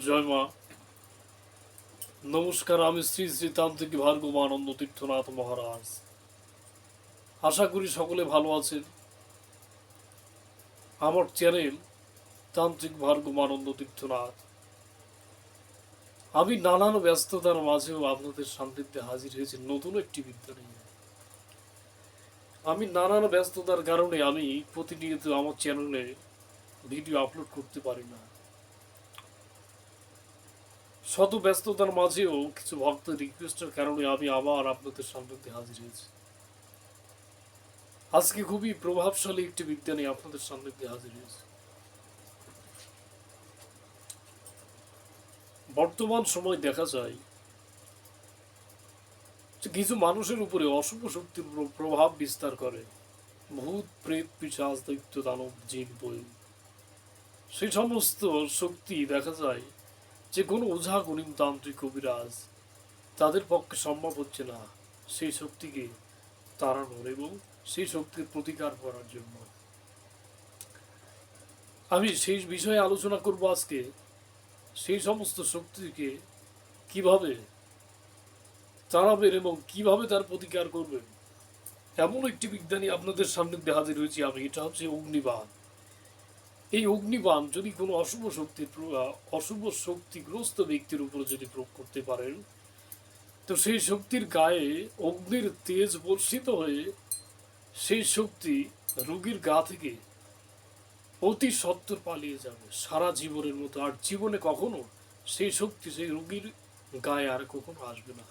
জয় মা নমস্কার, আমি শ্রী শ্রী তান্ত্রিক ভার্গব আনন্দ তীর্থনাথ মহারাজ। আশা করি সকলে ভালো আছেন। আমার চ্যানেল তান্ত্রিক ভার্গব আনন্দ তীর্থনাথ। আমি নানান ব্যস্ততার মাঝেও আপনাদের শান্তিতে হাজির হয়েছি নতুন একটি বিদ্যা নিয়ে। আমি নানান ব্যস্ততার কারণে আমি প্রতিনিয়ত আমার চ্যানেলে ভিডিও আপলোড করতে পারি না। শত ব্যস্ততার মাঝেও কিছু ভক্তের রিকোয়েস্টের কারণে আমি আবার আপনাদের সামনে হাজির হয়েছি। আজকে খুবই প্রভাবশালী একটি নিয়ে আপনাদের সামনে হাজির হয়েছে। বর্তমান সময় দেখা যায় কিছু মানুষের উপরে অশুভ শক্তির প্রভাব বিস্তার করে। ভূত, প্রেত পিসাজ দৈত্য, দানব, জীব বই সেই সমস্ত শক্তি দেখা যায় যে কোনো ওঝা গণিম তান্ত্রিক কবিরাজ তাদের পক্ষে সম্ভব হচ্ছে না সেই শক্তিকে তাড়ানোর এবং সেই শক্তির প্রতিকার করার জন্য। আমি সেই বিষয়ে আলোচনা করব আজকে। সেই সমস্ত শক্তিকে কীভাবে তাড়াবেন এবং কীভাবে তার প্রতিকার করবেন? এমন একটি বিজ্ঞানী আপনাদের সামনে হাজির হয়েছি আমি। এটা হচ্ছে অগ্নিবাণ। এই অগ্নিবাণ যদি কোনো অশুভ শক্তির প্র- অশুভ শক্তিগ্রস্ত ব্যক্তির উপর যদি প্রয়োগ করতে পারেন, তো সেই শক্তির গায়ে অগ্নির তেজ বর্ষিত হয়ে সেই শক্তি রোগীর গা থেকে অতি সত্তর পালিয়ে যাবে। সারা জীবনের মতো আর জীবনে কখনো সেই শক্তি সেই রোগীর গায়ে আর কখনো আসবে না।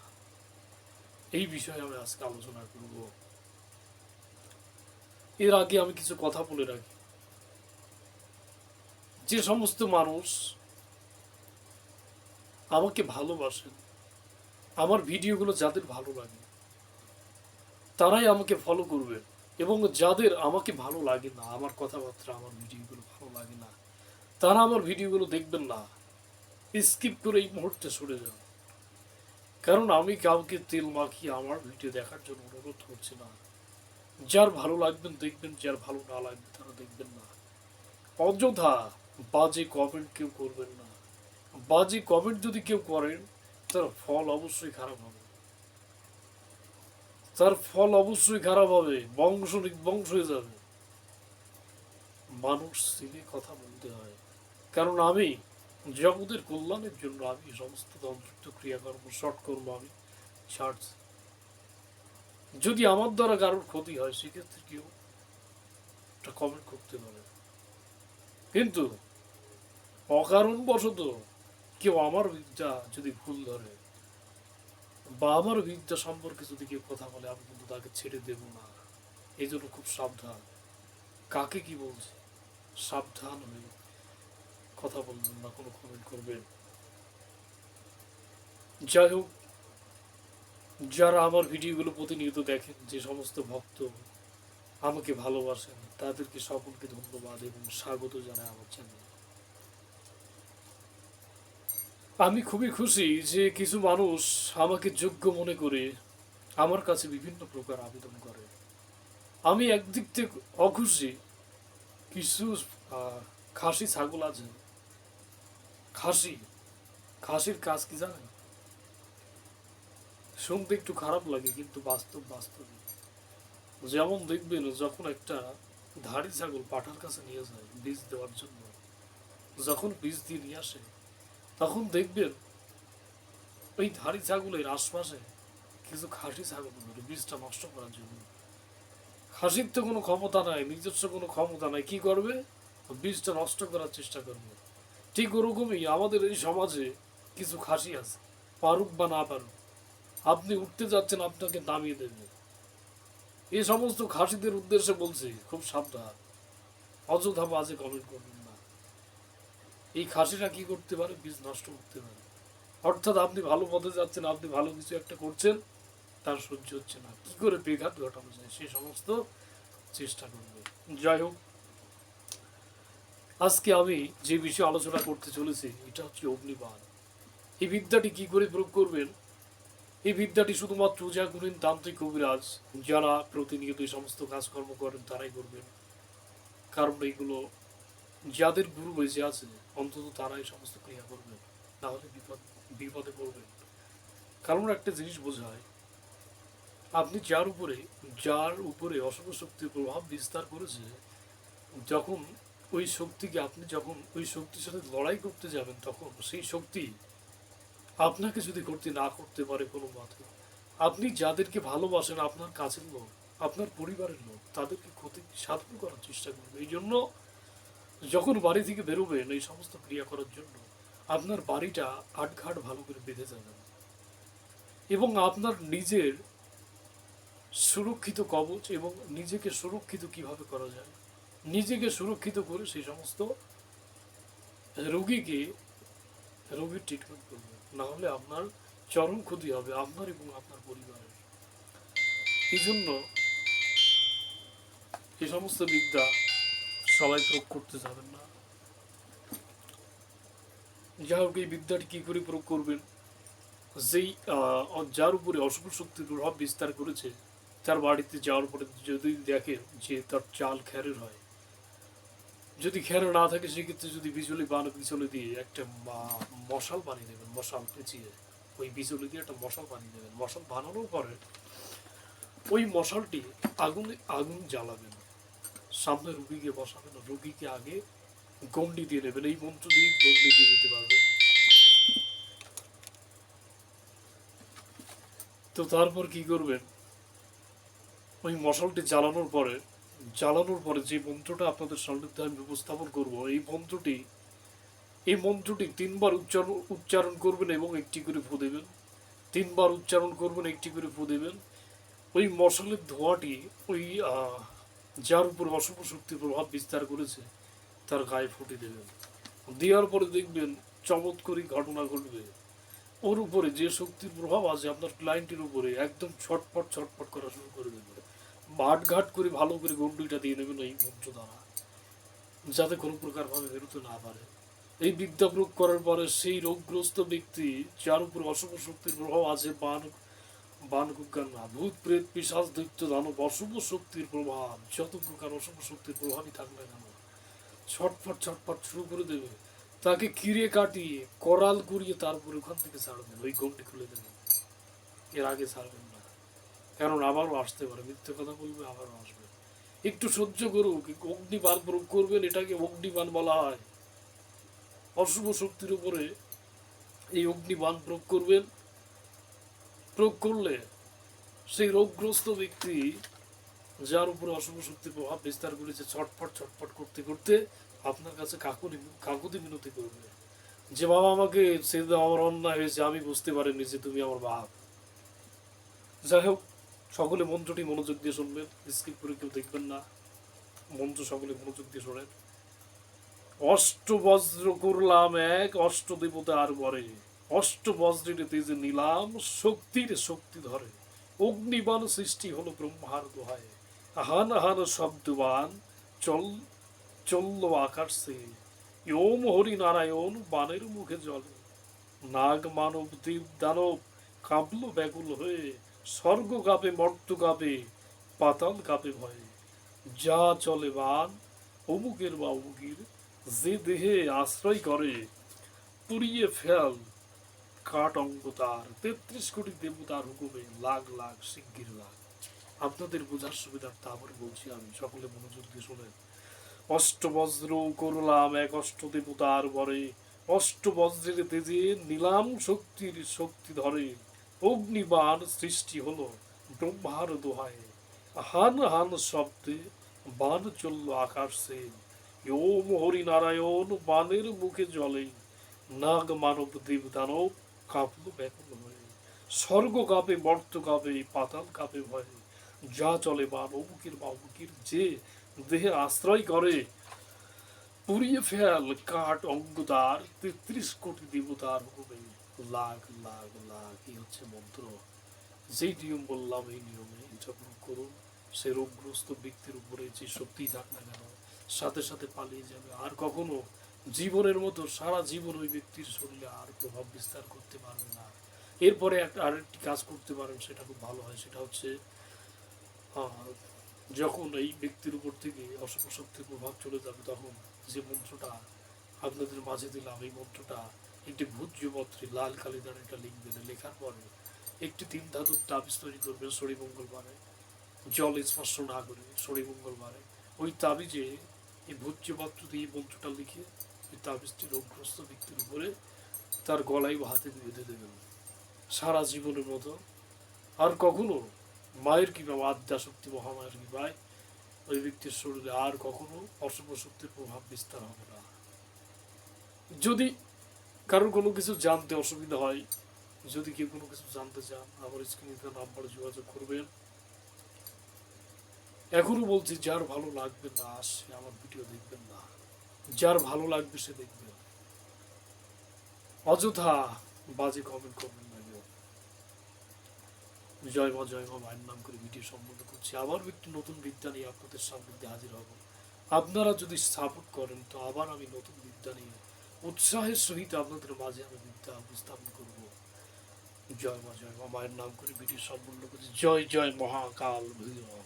এই বিষয়ে আমি আজকে আলোচনা করব। এর আগে আমি কিছু কথা বলে রাখি। যে সমস্ত মানুষ আমাকে ভালোবাসেন, আমার ভিডিওগুলো যাদের ভালো লাগে, তারাই আমাকে ফলো করবে এবং যাদের আমাকে ভালো লাগে না, আমার কথাবার্তা, আমার ভিডিওগুলো ভালো লাগে না, তারা আমার ভিডিওগুলো দেখবেন না স্কিপ করে এই মুহূর্তে সরে যান। কারণ আমি কাউকে তেল মাখিয়ে আমার ভিডিও দেখার জন্য অনুরোধ করছি না। যার ভালো লাগবেন দেখবেন, যার ভালো না লাগবে তারা দেখবেন না। অযথা বাজে কমেন্ট কেউ করবেন না। বাজে কমেন্ট যদি কেউ করেন, তার ফল অবশ্যই খারাপ হবে। তার ফল অবশ্যই খারাপ হবে, বংশ নির্বংশ হয়ে যাবে। মানুষ চিনে কথা বলতে হয়। কারণ আমি জগতের কল্যাণের জন্য আমি সমস্ত তন্ত্রিত ক্রিয়াকর্ম শর্ট করব আমি ছাড়ছি। যদি আমার দ্বারা কারোর ক্ষতি হয়, সেক্ষেত্রে কেউ একটা কমেন্ট করতে পারে। কিন্তু অকারণবশত কেউ আমার বিদ্যা যদি ভুল ধরে, বা আমার বিদ্যা সম্পর্কে যদি কেউ কথা বলে, আমি কিন্তু তাকে ছেড়ে দেব না। এই জন্য খুব সাবধান। কাকে কি বলছে? সাবধান হয়ে কথা বলবেন না, কোনো কমেন্ট করবেন। যাই হোক, যারা আমার ভিডিওগুলো প্রতিনিয়ত দেখেন, যে সমস্ত ভক্ত আমাকে ভালোবাসেন, তাদেরকে সকলকে ধন্যবাদ এবং স্বাগত জানায় আমার চ্যানেলে আমি খুবই খুশি যে কিছু মানুষ আমাকে যোগ্য মনে করে আমার কাছে বিভিন্ন প্রকার আবেদন করে। আমি একদিক থেকে অখুশি, কিছু খাসি ছাগল আছে। খাসি, খাসির কাজ কি জানেন? শুনতে একটু খারাপ লাগে, কিন্তু বাস্তব বাস্তব। যেমন দেখবেন, যখন একটা ধাড়ি ছাগল পাঠার কাছে নিয়ে যায় বীজ দেওয়ার জন্য, যখন বীজ দিয়ে নিয়ে আসে তখন দেখবেন ওই ধাড়ি ছাগলের আশপাশে কিছু খাসি ছাগল ধরে বীজটা নষ্ট করার জন্য। খাসির তো কোনো ক্ষমতা নাই, নিজস্ব কোনো ক্ষমতা নাই, কি করবে? বীজটা নষ্ট করার চেষ্টা করবে। ঠিক ওরকমই আমাদের এই সমাজে কিছু খাসি আছে, পারুক বা না পারুক, আপনি উঠতে যাচ্ছেন, আপনাকে নামিয়ে দেবে। এই সমস্ত খাসিদের উদ্দেশ্যে বলছি, খুব সাবধান। অযথা বাজে কমেন্ট করবেন এই খাসিরা কি করতে পারে? বীজ নষ্ট করতে পারে। অর্থাৎ আপনি ভালো পথে যাচ্ছেন, আপনি ভালো কিছু একটা করছেন, তার সহ্য হচ্ছে না। কি করে বেঘাত ঘটানো যায়? সেই সমস্ত চেষ্টা করবে। যাই হোক, আজকে আমি যে বিষয়ে আলোচনা করতে চলেছি, এটা হচ্ছে অগ্নিবাণ। এই বিদ্যাটি কি করে প্রয়োগ করবেন? এই বিদ্যাটি শুধুমাত্র যা করেন তান্ত্রিক কবিরাজ, যারা প্রতিনিয়ত এই সমস্ত কাজকর্ম করেন, তারাই করবেন। কারণ এগুলো যাদের গুরু বেঁচে আছে অন্তত তারাই সমস্ত ক্রিয়া করবেন। না হলে বিপদ, বিপদে পড়বে কারণ একটা জিনিস বোঝায়, আপনি যার উপরে যার উপরে অশুভ শক্তির প্রভাব বিস্তার করেছে, যখন ওই শক্তিকে আপনি যখন ওই শক্তির সাথে লড়াই করতে যাবেন, তখন সেই শক্তি আপনাকে যদি করতে না করতে পারে কোনো মতে আপনি যাদেরকে ভালোবাসেন, আপনার কাছের লোক, আপনার পরিবারের লোক, তাদেরকে ক্ষতি সাধন করার চেষ্টা করবে এই জন্য যখন বাড়ি থেকে বেরোবেন এই সমস্ত ক্রিয়া করার জন্য আপনার বাড়িটা আটঘাট ভালো করে বেঁধে যাবেন। এবং আপনার নিজের সুরক্ষিত কবচ এবং নিজেকে সুরক্ষিত কীভাবে করা যায়, নিজেকে সুরক্ষিত করে সেই সমস্ত রোগীকে রোগীর ট্রিটমেন্ট করবে না হলে আপনার চরম ক্ষতি হবে, আপনার এবং আপনার পরিবারের। এই জন্য এই সমস্ত বিদ্যা সবাই প্রয়োগ করতে যাবেন না। যা হোক, এই বিদ্যাটি কি করে প্রয়োগ করবেন? যেই যার উপরে অশুভ শক্তির প্রভাব বিস্তার করেছে, তার বাড়িতে যাওয়ার পরে যদি দেখে যে তার চাল খ্যারের হয়। যদি খেয়াল না থাকে, সেক্ষেত্রে যদি বিজলি বান বিচলে দিয়ে একটা মশাল বানিয়ে দেবেন মশাল পেঁচিয়ে, ওই বিচলি দিয়ে একটা মশাল বানিয়ে দেবেন মশাল বানানোর পরে ওই মশালটি আগুনে, আগুন জ্বালাবেন। সামনে রুগীকে বসাবেন রুগীকে আগে গন্ডি দিয়ে নেবেন। এই মন্ত্র দিয়ে গন্ডি দিয়ে দিতে পারবেন তো তারপর কি করবেন? ওই মশালটি জ্বালানোর পরে জ্বালানোর পরে যে মন্ত্রটা আপনাদের সান্নিধ্যে আমি উপস্থাপন করব, এই মন্ত্রটি এই মন্ত্রটি তিনবার উচ্চারণ উচ্চারণ করবেন এবং একটি করে ফু দেবেন। তিনবার উচ্চারণ করবেন, একটি করে ফু দেবেন। ওই মশালের ধোঁয়াটি ওই যার উপর অশুভ শক্তি প্রভাব বিস্তার করেছে, তার গায়ে ফুটে দেবেন। দেওয়ার পরে দেখবেন চমৎকারী ঘটনা ঘটবে। ওর উপরে যে শক্তির প্রভাব আছে, আপনার ক্লায়েন্টের উপরে একদম ছটফট ছটফট করা শুরু করে দেবে। ঘাট করে ভালো করে গন্ডুইটা দিয়ে নেবেন এই মন্ত্র দ্বারা, যাতে কোনো প্রকার ভাবে বেরোতে না পারে এই বিদ্যা প্রয়োগ করার পরে সেই রোগগ্রস্ত ব্যক্তি, যার উপর অশুভ শক্তির প্রভাব আছে, বান বান কুজ্ঞান না ভূত প্রেত পিসাজ দৈত্য দানব অশুভ শক্তির প্রভাব যত প্রকার অশুভ শক্তির প্রভাবই থাক না কেন ছটফট ছটফট শুরু করে দেবে তাকে কিরে কাটিয়ে করাল করিয়ে তারপর ওখান থেকে ছাড়বেন ওই গন্ডি খুলে দেবেন এর আগে ছাড়বেন না কারণ আবারও আসতে পারে মিথ্যে কথা বলবে আবারও আসবে একটু সহ্য করুক অগ্নিবান প্রয়োগ করবেন এটাকে অগ্নিবান বলা হয় অশুভ শক্তির উপরে এই অগ্নিবান প্রয়োগ করবেন প্রয়োগ করলে সেই রোগগ্রস্ত ব্যক্তি, যার উপরে অশুভ শক্তির প্রভাব বিস্তার করেছে, ছটফট ছটফট করতে করতে আপনার কাছে কাকুরি, কাকুতি মিনতি করবে। যে বাবা আমাকে সে আমার অন্যায় হয়েছে, আমি বুঝতে পারিনি যে তুমি আমার বাপ। যাই হোক, সকলে মন্ত্রটি মনোযোগ দিয়ে শুনবেন, স্কিপ করে কেউ দেখবেন না। মন্ত্র সকলে মনোযোগ দিয়ে শোনেন। অষ্ট বজ্র করলাম এক অষ্ট দেবতা আর বরে অষ্ট বজ্রের তেজে নিলাম, শক্তির শক্তি ধরে। অগ্নিবান সৃষ্টি হলো ব্রহ্মার দোহায় হান হান শব্দবান, চল, চলল আকাশে। ওম হরি নারায়ণ বানের মুখে জলে। নাগ মানব, দেব দানব কাঁপল ব্যাকুল হয়ে, স্বর্গ কাঁপে, মর্ত কাঁপে, পাতাল কাঁপে ভয়ে। যা চলে বান, অমুকের বা অমুকের, যে দেহে আশ্রয় করে, পুড়িয়ে ফেল কাট অঙ্গ তার তেত্রিশ কোটি দেবতার হুকুমে লাখ লাখ শিগগির লাখ। আপনাদের বোঝার সুবিধার্থে আবার বলছি আমি, সকলে মনোযোগ দিয়ে শোনেন। অষ্ট বজ্র করলাম এক অষ্ট দেবতার বরে অষ্ট বজ্রের তেজে নিলাম শক্তির শক্তি ধরে। অগ্নিবাণ সৃষ্টি হলো ব্রহ্মার দোহায়। হান হান শব্দে বান চলল আকাশে। ওম হরি নারায়ণ বানের মুখে জলে। নাগ মানব দেব দানব কাঁপল ব্যাকুল হয়ে। স্বর্গ কাঁপে, মর্ত কাঁপে, পাতাল কাঁপে ভয়ে। যা চলে বা অমুকের বা যে দেহে আশ্রয় করে, পুড়িয়ে ফেল কাঠ অঙ্গদার তেত্রিশ কোটি দেবতার হুকুমে লাখ লাখ লাখ, এই হচ্ছে মন্ত্র। যেই নিয়ম বললাম, এই নিয়মে প্রয়োগ করুন। সে রোগগ্রস্ত ব্যক্তির উপরে যে শক্তি থাক না কেন, সাথে সাথে পালিয়ে যাবে। আর কখনো জীবনের মতো সারা জীবন ওই ব্যক্তির শরীরে আর প্রভাব বিস্তার করতে পারবে না। এরপরে একটা আরেকটি কাজ করতে পারেন, সেটা খুব ভালো হয়, সেটা হচ্ছে যখন এই ব্যক্তির উপর থেকে অশুভ শক্তির প্রভাব চলে যাবে, তখন যে মন্ত্রটা আপনাদের মাঝে দিলাম, এই মন্ত্রটা একটি ভূজ্যপত্রে লাল কালিদার এটা লিখবেন। লেখার পরে একটি তিন ধাতুর তাবিজ তৈরি করবেন শনি মঙ্গলবারে। জল স্পর্শ না করে শনি মঙ্গলবারে। ওই তাবিজে এই ভূজ্যপত্র দিয়ে মন্ত্রটা লিখে তাবিজটি রোগগ্রস্ত ব্যক্তির উপরে তার গলায় বা হাতে বেঁধে দেবেন সারা জীবনের মতো আর কখনো মায়ের কিংবা আদ্যাশক্তি মহামায়ের কৃপায় ওই ব্যক্তির শরীরে আর কখনো অশুভ শক্তির প্রভাব বিস্তার হবে না। যদি কারোর কোনো কিছু জানতে অসুবিধা হয়, যদি কেউ কোনো কিছু জানতে চান, আমার স্ক্রিনে দেওয়া নাম্বারে যোগাযোগ করবেন। এখনও বলছি, যার ভালো লাগবে না, সে আমার ভিডিও দেখবেন না। যার ভালো লাগবে সে দেখবে। অযথা বাজে কমেন্ট করবেন না জয় মা জয় মা, মায়ের নাম করে ভিডিও সম্পন্ন করছি। আবার একটি নতুন বিদ্যা নিয়ে আপনাদের সামনে হাজির হব। আপনারা যদি সাপোর্ট করেন, তো আবার আমি নতুন বিদ্যা নিয়ে উৎসাহের সহিত আপনাদের মাঝে আমি বিদ্যা উপস্থাপন করব। জয় মা জয় মা, মায়ের নাম করে ভিডিও সম্পন্ন করছি। জয় জয় মহাকাল ভৈরব